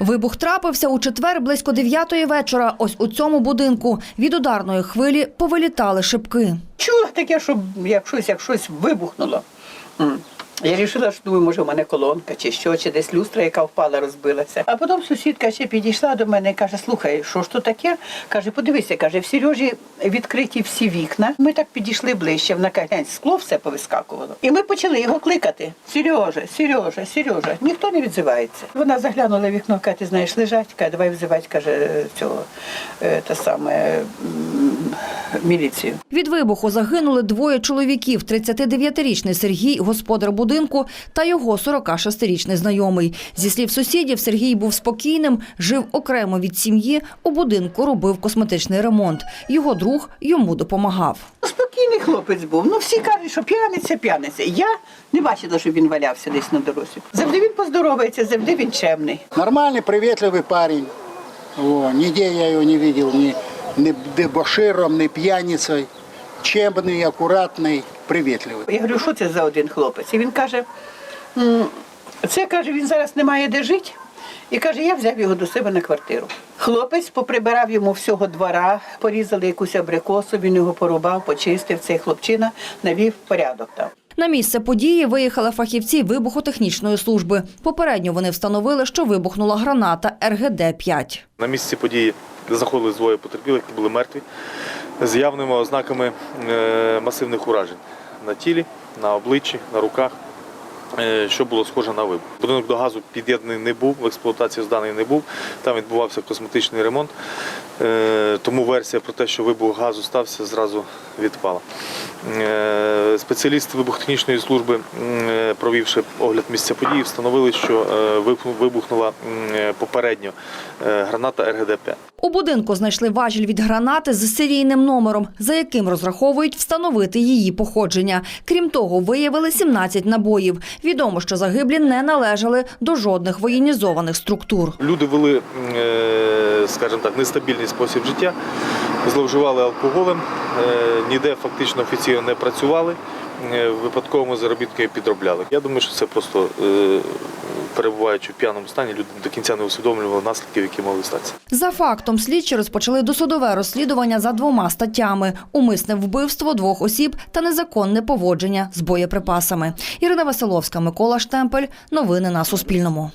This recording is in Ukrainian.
Вибух трапився у четвер близько дев'ятої вечора. Ось у цьому будинку від ударної хвилі повилітали шибки. Чула таке, що як щось, як щось вибухнуло. Я вирішила, що думаю, може, у мене колонка чи що, чи десь люстра, яка впала, розбилася. А потім сусідка ще підійшла до мене і каже: слухай, що ж то таке? Каже, подивися, каже, в Сережі відкриті всі вікна. Ми так підійшли ближче, вона каже, скло все повискакувало. І ми почали його кликати. Сережа, Сережа, Сережа. Ніхто не відзивається. Вона заглянула в вікно, каже, ти знаєш, лежать, каже, давай взивати, каже, цього е, те саме міліцію. Від вибуху загинули двоє чоловіків: 39-річний Сергій, господар будинку, та його 46-річний знайомий. Зі слів сусідів, Сергій був спокійним, жив окремо від сім'ї. У будинку робив косметичний ремонт. Його друг йому допомагав. Спокійний хлопець був. Ну всі кажуть, що п'яниця, п'яниця. Я не бачила, що він валявся десь на дорозі. Завжди він поздоровається, завжди він чемний. Нормальный, приветливый парень. О, нигде я его не видел ни, ни дебоширом, ни пьяницей. Чемный, аккуратный, приветливый. Я говорю, що це за один хлопець? І він каже, «М, це каже, він зараз не має де жити. І каже, я взяв його до себе на квартиру. Хлопець поприбирав йому всього двора, порізали якусь абрикосу, він його порубав, почистив. Цей хлопчина навів порядок там. На місце події виїхали фахівці вибухотехнічної служби. Попередньо вони встановили, що вибухнула граната РГД-5. На місці події знаходились двоє потерпілих, які були мертві, з явними ознаками е, масивних уражень на тілі, на обличчі, на руках, е, що було схоже на вибух. Будинок до газу під'єднаний не був, в експлуатації зданий не був. Там відбувався косметичний ремонт. Е, Тому версія про те, що вибух газу стався, зразу відпала. Спеціалісти вибухтехнічної служби, е, провівши огляд місця події, встановили, що е, вибухнула е, попередньо граната РГД-5. У будинку знайшли важіль від гранати з серійним номером, за яким розраховують встановити її походження. Крім того, виявили 17 набоїв. Відомо, що загиблі не належали до жодних воєнізованих структур. Люди вели, скажімо так, нестабільний спосіб життя, зловживали алкоголем, ніде фактично офіційно не працювали, е, випадковими заробітками підробляли. Я думаю, що це просто е, перебуваючи в п'яному стані, люди до кінця не усвідомлювали наслідків, які могли статися. За фактом, слідчі розпочали досудове розслідування за двома статтями: умисне вбивство двох осіб та незаконне поводження з боєприпасами. Ірина Василовська, Микола Штемпель. Новини на Суспільному.